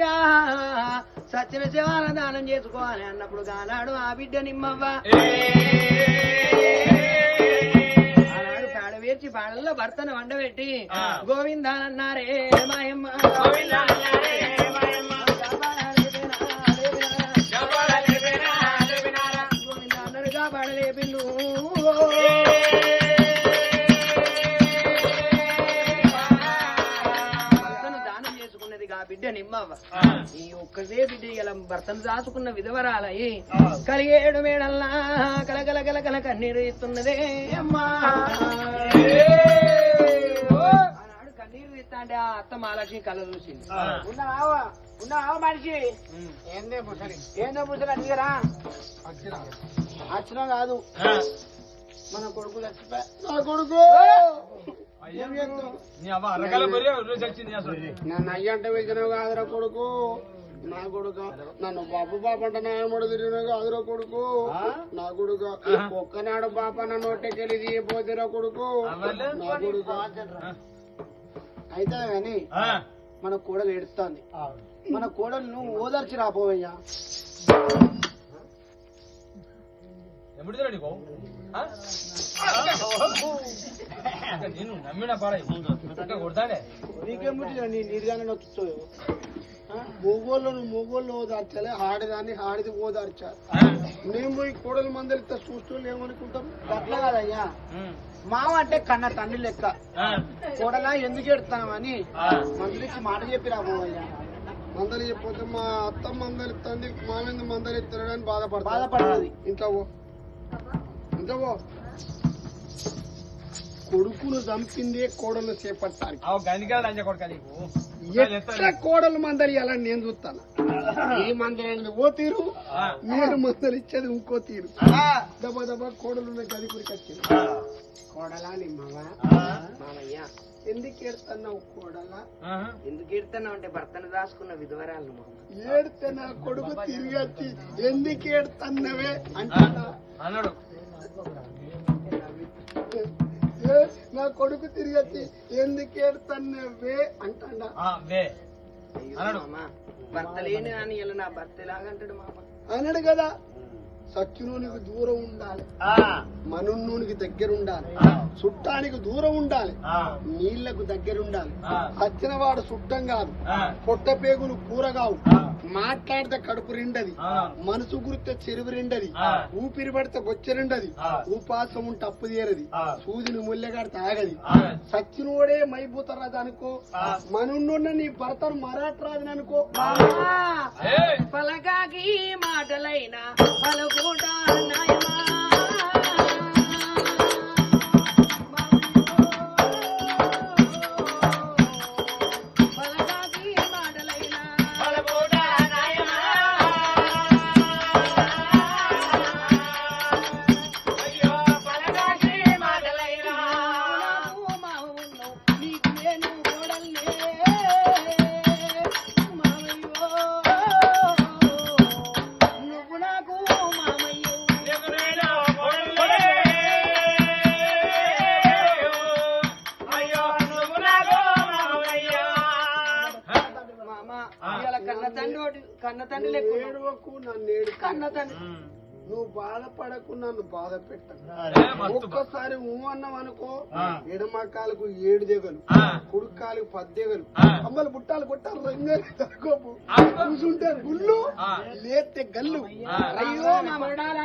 బిడ్డ. సత్యన శివాల దానం చేసుకోవాలి అన్నప్పుడు కానాడు ఆ బిడ్డ నిమ్మవ్వ. వేర్చి పాడల్లో భర్తను వండబెట్టి గోవిందానన్నారే మాయమ్మ. గోవింద బిడ్డ నిమ్మవ్వ. ఈ ఒక్కదే బిడ్డ ఇలా భర్తను దాచుకున్న విధవరాలయ్యి కలిగేడు మేడల్లా కలగల కలగల కన్నీరు ఇస్తున్నదే అమ్మా. ఆనాడు కన్నీరు ఇస్తా అంటే ఆ అత్త మహాలక్ష్మి కళ్ళ చూసింది. ఉన్నావా? ఉన్నావా మనిషి? ఏందే ముసలి? ఏందో ముసలి అడిగారా? వచ్చినా కాదు. మన కొడుకు లక్ష్మీ. నా కొడుకు! నన్ను అయ్య అంటే వెళ్తున్నావు కాదురా కొడుకు. నా కొడుకు నన్ను బాబు బాబు అంటే నా ఏమడు తిరిగినావు కాదురా కొడుకు. నా కొడుకు ఒక్కనాడు బాప నన్ను ఒట్టెకెళ్ళి తీయపోతురా కొడుకు. నా కొడుకు. అయితే కానీ మన కోడలు ఏడుస్తుంది. మన కోడలు నువ్వు ఓదార్చి రాపోవయ్యా. నేను నమ్మిన పాడాయి కొడతాడే? నీరుగానే నొచ్చుతావు మూగోళ్ళు ఓదార్చాలి ఆడిదాన్ని ఆడిది ఓదార్చాలి. నేను పోయి కోడలు మందలు ఇస్తా చూస్తూ ఏమనుకుంటాం? అట్లా కాదయ్యా. మావ అంటే కన్న తండ్రి లెక్క. కోడలా ఎందుకు ఎడతామని మందలిచ్చి మాట చెప్పి రాబోయ్యా మందలు చెప్పితే మా అత్త మందలు ఇస్తుంది మామింద మందలు ఇస్తాడు అని బాధపడ బాధపడుతుంది. ఇంట్లో కొడుకును చంపిందే కోడలు చేపట్టాలి. ఎట్లా కోడలు మందలి అలా నేను చూస్తాను? ఈ మందలి ఓ తీరు మీరు మందలు ఇచ్చేది ఇంకో తీరు దబా దబా కోడలు గది గురికి వచ్చింది. కోడలా నీ మామయ్య ఎందుకు ఏడుతున్నావు కోడలా? ఎందుకు ఎడుతున్నావు అంటే భర్తను దాచుకున్న విధవరాలు మామ. ఏడితే నా కొడుకు తిరిగి వచ్చి ఎందుకు ఏడుతున్నవే అంటున్నా అన్నాడు. నా కొడుకు తిరిగి వచ్చి ఎందుకు అంటాడా. వే. మామ భర్త లేని అని ఇలా నా భర్త ఎలాగంటాడు మామ? అన్నాడు కదా. సత్యునూనికి దూరం ఉండాలి. మనున్నూనికి దగ్గర ఉండాలి చుట్టానికి దూరం ఉండాలి. నీళ్ళకు దగ్గర ఉండాలి సచ్చినవాడు చుట్టం కాదు. పొట్ట పేగులు కూర కావు మాట్లాడితే కడుపు రెండది మనసు గురితే చెరువు రెండది ఊపిరి పడితే బొచ్చ రెండది ఉపాసం ఉంటే అప్పు తీరది. సూదిని ముల్లెగాడితే ఆగది. సచ్చినోడే మైభూతరాజు అనుకో. మనున్న నీ భర్తను మరాఠరాజు అనుకో. పలకాకి మాటలైనా పలుకుట నాయమా పలకాకి తండ్రి కన్న తండ్రి. ఏడవకు నన్ను ఏడు కన్న తండ్రి నువ్వు బాధపడకు నన్ను బాధ పెట్టకు. ఒక్కసారి ఊ అన్నాం అనుకో ఎడమ కాలుకు ఏడు దిగలు కుడి కాలుకు పద్దెగలు అమ్మలు బుట్టాలు కొట్టాలి రంగాలు తగ్గోపు కూర్చుంటారు గుళ్ళు లేతే గల్లు. అయ్యో మా మరడాలా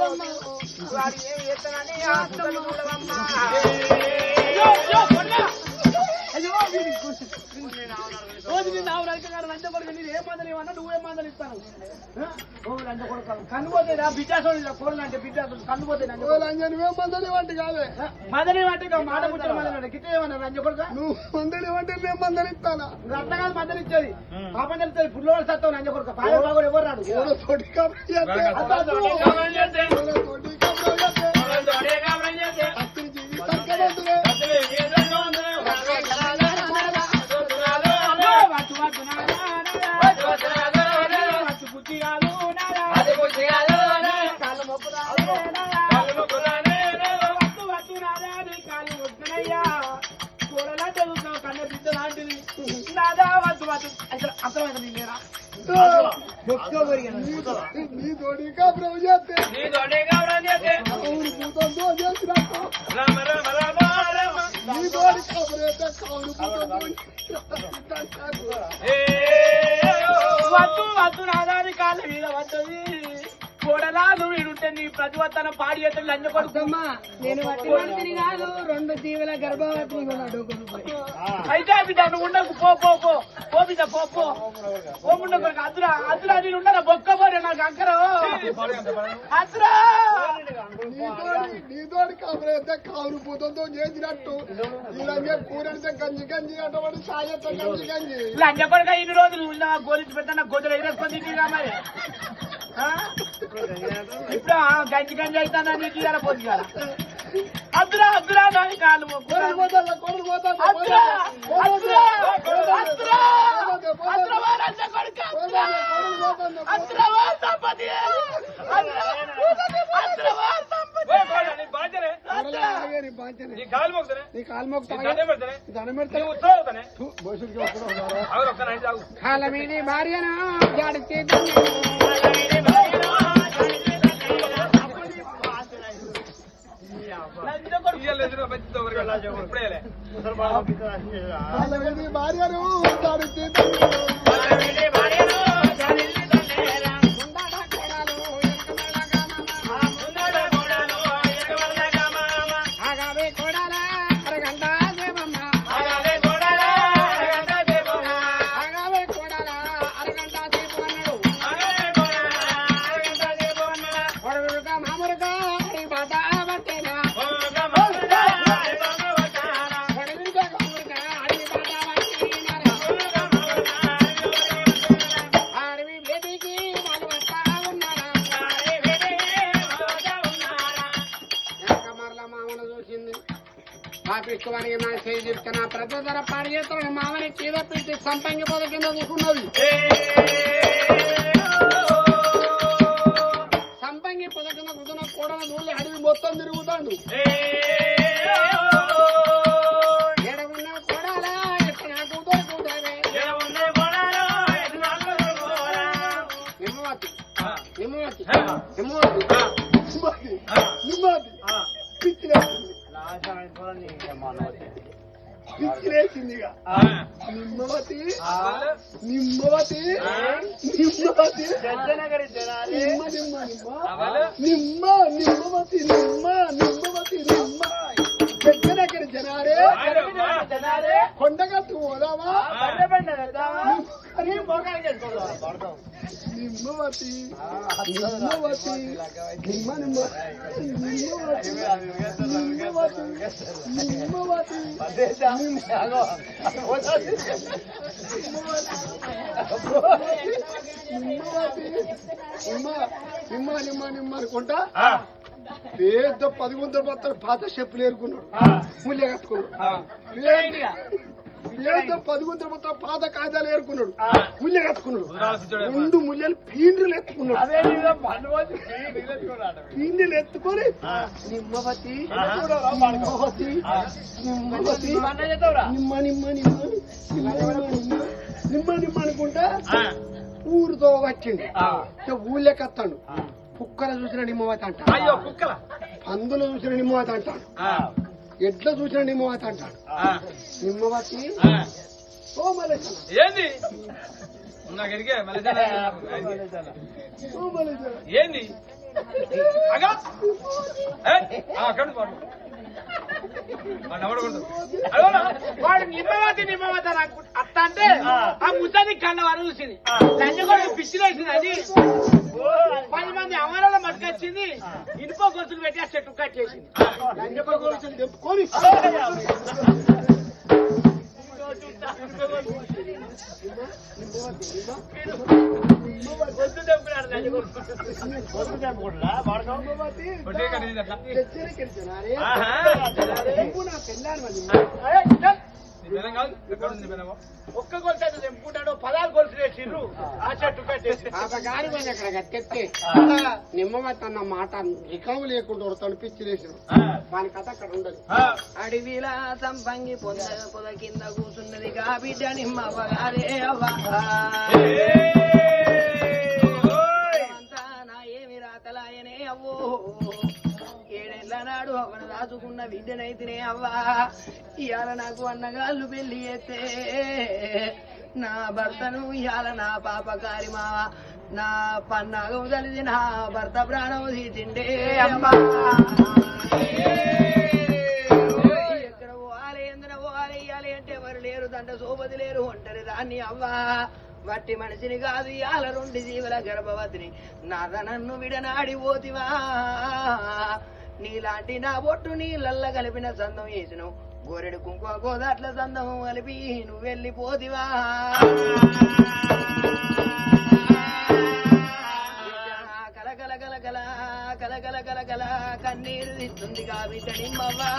వాడు ఏం చేస్తానని ఆ రోజు నిన్ను ఆవు రైతు గారు లంచ కొడుకు నేను ఏ మందలు ఇవ్వన్నా నువ్వే మందలు ఇస్తాను లంచ కొడుకు కన్ను పోతే బిడ్డాసోడు కోళ్ళు అంటే బిడ్డాసోడు కన్ను పోతే లంచ కొడుకు. నువ్వే వంటి కాదే మదనే అంటే మాట ముచ్చట మదన గిట్టే ఏమన్నా లంచ కొడుకు నువ్వు మందలి వంటి నేను మందలి ఇస్తానా అట్లా కాదు మదలు ఇచ్చేది పాపం తెలుస్తుంది పుల్లో సత్తావు లంచ కొడుకు పాయ బాగోడు ఎవరు రాడు తోటి వద్దు వద్దు నాదా నీ కాళ్ళ మీద వద్దది ఈడుంటే నీ ప్రతివత్తన పాడి లంజ కొడుకమ్మా నేను వట్టి మంత్రి కాదు రెండు జీవుల గర్భవతి ఉన్నాడు అయితే బిడ్డ నువ్వు ఉండకు పో పో పో. పో బిడ్డ పో పో. పో ఉండకు అద్దురా అద్దురా నేను ఉండరా? బొక్క పోరే నాకు అంకరు కావును భూతంతో చేసినట్టు. ఇలాగే కూరంటే గంజి గంజి అటువంటి సాయత్త గంజి గంజి. లంజ కొడుక ఇన్ని రోజులు ఉన్న గోలించి పెడతా గొంతులు ఎగరేసుకొని మరి? ఇప్పుడు ఆ గంజి గంజి అవుతానా నీకు ఇవాళ పోతుంది కదా అద్దురా అద్దురా నాని కాళ్ళు మొక్కు. కొడుకు పోతాడు, కొడుకు పోతాడు, అద్దురా పోతాడు, అద్దురా పోతాడు, అద్దురా పోతాడు, పోతాడు. అద్దురా వా లంజ కొడుక అద్దురా కొడుకు పోతాడు, అద్దురా వా సంపతి అద్దురా అద్దురా వా సంపతి ఓ కోడ, నీ బాధ్యనే. కొడుకు అలాగే నీ బాధ్యత. నీ కాలు మొక్కుతానే. నీ కాలు ಭಾರ್ಯರು పాపిస్తువానికి నా చేయి చెప్తున్నా ప్రతి ధర పాడి చేస్తాడు మామని చీద పెట్టి సంపంగి పొద కింద కూకున్నది సంపంగి పొద కింద కూతున్న కూడా నూనె అడవి మొత్తం తిరుగుతాడు నిమ్మవతి. నిమ్మవతి. నిమ్మది నిమ్మది పిచ్చిలేసింది పిచ్చిలేసింది ఇక నిమ్మవతి నిమ్మవతి నిమ్మవతి నిమ్మ నిమ్మ నిమ్మ నిమ్మ నిమ్మవతి నిమ్మ నిమ్మవతి నిమ్మ. పెద్దనక్కడి జనారే కొండగట్టు పోదామా నిమ్మవతి నిమ్మవతి నిమ్మ నిమ్మ నిమ్మవతి నిమ్మవతి నిమ్మవతి నిమ్మవతి నిమ్మ నిమ్మ నిమ్మ నిమ్మ అనుకుంటా పెద్ద పది వందల బత్తలు పాత చెప్పులు ఏరుకున్నాడు. ముళ్ళే కట్టుకున్నాడు ఏదో పదుగుంతల మొత్తం పాత కాగితాలు ఏరుకున్నాడు. ముల్లె కట్టుకున్నాడు రెండు ముల్లెలు పీండ్రులు ఎత్తుకున్నాడు. పీండ్రులు ఎత్తుకొని నిమ్మవతి నిమ్మవతి నిమ్మవతి? నిమ్మ నిమ్మ నిమ్మ నిమ్మ నిమ్మ నిమ్మ నిమ్మ అనుకుంటా ఊరుతో వచ్చిండు వస్తాడు కుక్కల చూసిన నిమ్మవతి అంటాడు అయ్యో కుక్కల. పందులు చూసిన నిమ్మవతి అంటాడు ఎడ్ల చూసిన నిమ్మవతి అంటాడు నిమ్మవతి ఓ మలేసన ఏంది? ఓ మలేసన ఏంది? అగా ఏ? ఆ, అక్కడ పాడు. వాడు నిమ్మవతి నిమ్మవతి అత్త అంటే ఆ. ముసలి కళ్ళ వారు చూసింది కూడా పిచ్చిలేసింది అది. పది మంది అమరాల మట్టుకొచ్చింది. ఇనుప గొలుసులు పెట్టి ఆ చెట్టు కట్టేసింది ఇనుప గొలుసులు తెప్పుకొని పెళ్ళాను మళ్ళీ ఒక్క గొలుసు అయితే తెంపుకుంటాడు పదాలు గొలుసులు వేసిండ్రు. ఆ. చెట్టు కట్టేసి గారి మీద అక్కడ కట్టెత్తే నిమ్మమత్తన్న మాట రికవు లేకుండా వడతాడు పిచ్చి లేచిండు వాని కథ అక్కడ ఉండదు. అడవిలా సంపంగి పొద పొద కింద కూర్చున్నది కాబిడ్డ నిమ్మవ్వ గారే అవ్వ. ఏమి రాతలాయనే అవ్వో. ఏడేళ్ళ నాడు అవన దాచుకున్న బిడ్డనైతేనే అవ్వా. ఇవాళ నాకు అన్నగాళ్ళు పెళ్ళి అయితే నా భర్తను ఇవాళ నా పాపకారి మావ. నా పన్నాగం తెలిసి నా భర్త ప్రాణం తీసిండే అమ్మా. ఎక్కడ పోవాలి ఎందున పోవాలి ఇవ్వాలి అంటే ఎవరు లేరు దండ సోపతి లేరు ఒంటరి దాన్ని అవ్వా. వట్టి మనిషిని కాదు ఇయాల రెండు జీవుల గర్భవతిని. నాద నన్ను విడనాడి పోతివా. నీలాంటి నా బొట్టు నీళ్ళ కలిపిన సందం వేసిన గోరెడు కుంకుమ గోదాట్ల సందం కలిపి నువ్వు వెళ్ళిపోదివా కన్నీరు ఇస్తుంది కాబిడ్డ నిమ్మవ్వా.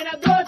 when I go.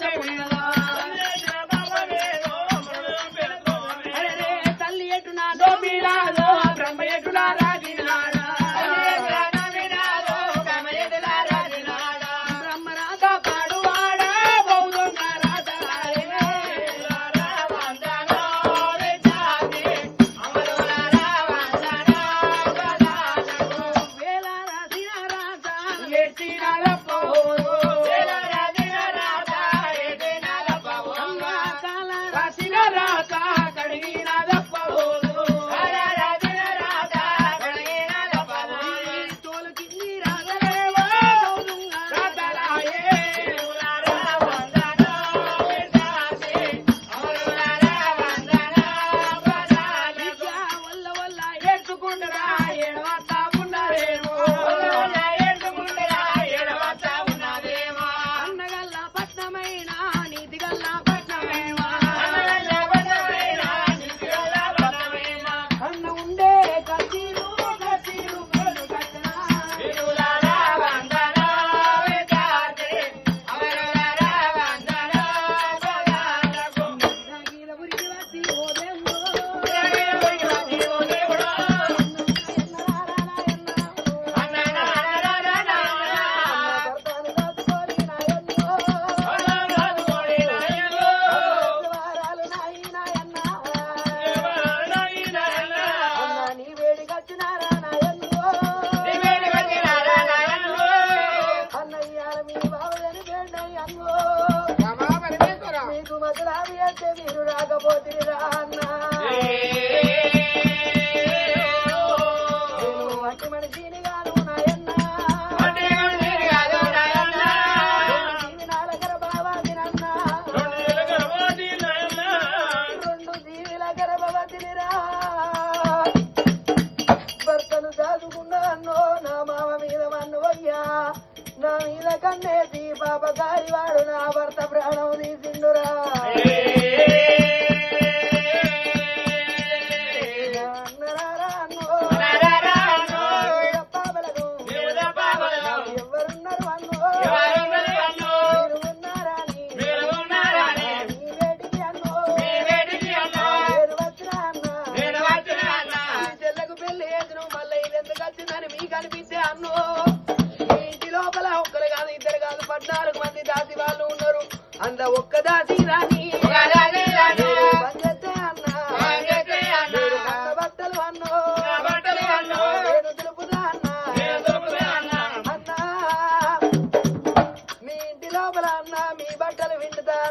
మీరు రాకపోతే అన్నా.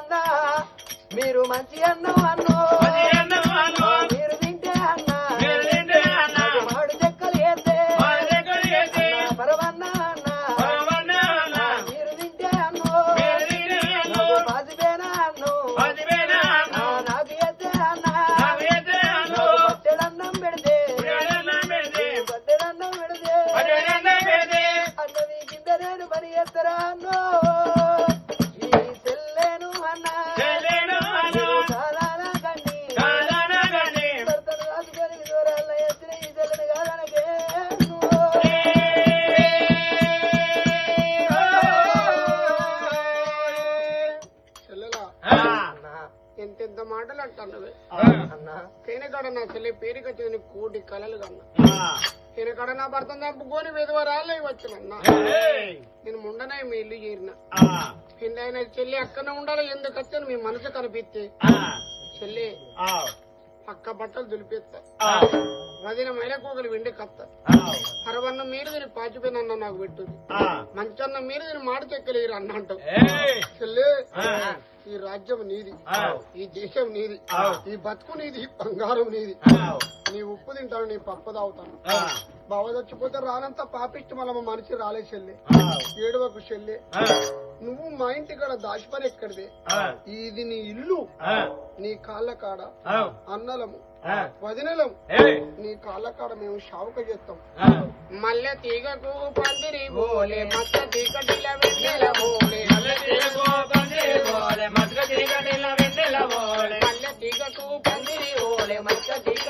అన్న. మీరు మంచి అన్నం అన్న తేనెకాడ నా చెల్లె పేరుకి వచ్చింది కోటి కలలు కన్నా. తేనెకాడ నా భర్త చంపుకొని విధవరాలే వచ్చినన్నా నేను ముండనే మీ ఇల్లు చేరిన. ఎందైనా చెల్లి అక్కనే ఉండాలి ఎందుకు వచ్చాను మీ మనసు కనిపిస్తే? చెల్లి పక్క బట్టలు దులిపేస్తా వదిన మైలకోగలు వెండి కత్త. అరవన్న మీరు దీన్ని పాచిపోయినన్న నాకు పెట్టుది. మంచన్న మీరు దీన్ని మాట చెక్కలేరు అన్న ఈ రాజ్యం నీది. ఈ దేశం నీది. ఈ బతుకు నీది బంగారం నీది. నీ ఉప్పు తింటాను నీ పప్పు తాగుతాను బావ చచ్చిపోతే రానంత పాపిష్టి మన మనిషి రాలే చెల్లి. ఏడవకు చెల్లి. నువ్వు మా ఇంటి కాడ దాచిపని ఎక్కడిది? ఇది నీ ఇల్లు. నీ కాళ్ళ కాడ. అన్నలము. వదినలము. నీ కాళ్ళ కాడ మేము షావుక చేస్తాం. మల్లె తీగకు పందిరి బోలే మత్త తీగటిల వెన్నెల బోలే. మల్లె తీగకు పందిరి బోలే మత్త తీగటిల వెన్నెల బోలే. మల్లె తీగకు పందిరి బోలే మత్త తీగ